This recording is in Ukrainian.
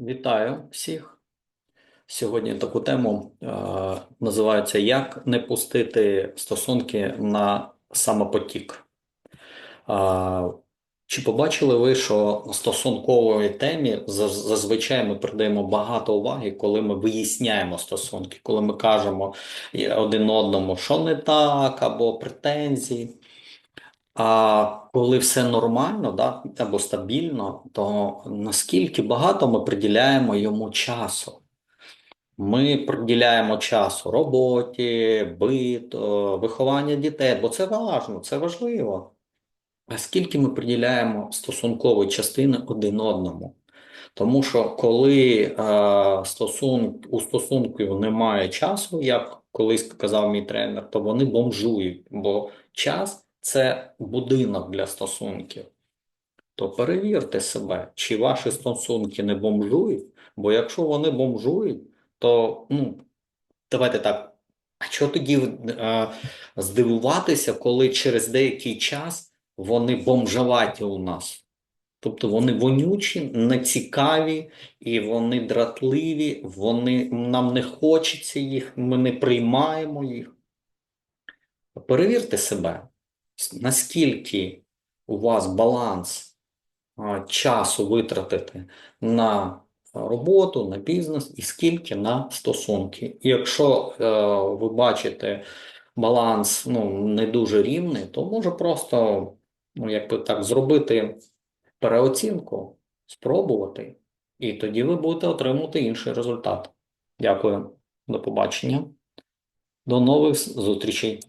Вітаю всіх. Сьогодні таку тему е, називається Як не пустити стосунки на самопотік. Е, чи побачили ви, що стосункової темі зазвичай ми придаємо багато уваги, коли ми виясняємо стосунки, коли ми кажемо один одному, що не так, або претензії. А коли все нормально, да, або стабільно, то наскільки багато ми приділяємо йому часу? Ми приділяємо часу роботі, биту, виховання дітей, бо це важливо, це важливо. А скільки ми приділяємо стосункової частини один одному? Тому що коли е, стосун, у стосунків немає часу, як колись казав мій тренер, то вони бомжують, бо час це будинок для стосунків. То перевірте себе, чи ваші стосунки не бомжують, бо якщо вони бомжують, то ну, давайте так. А чого тоді е, здивуватися, коли через деякий час вони бомжаваті у нас? Тобто вони вонючі, нецікаві, і вони дратливі, вони, нам не хочеться їх, ми не приймаємо їх. Перевірте себе, наскільки у вас баланс часу витратити на роботу, на бізнес, і скільки на стосунки. І якщо е, ви бачите баланс ну, не дуже рівний, то може просто ну, якби так зробити переоцінку, спробувати, і тоді ви будете отримувати інший результат. Дякую, до побачення, до нових зустрічей.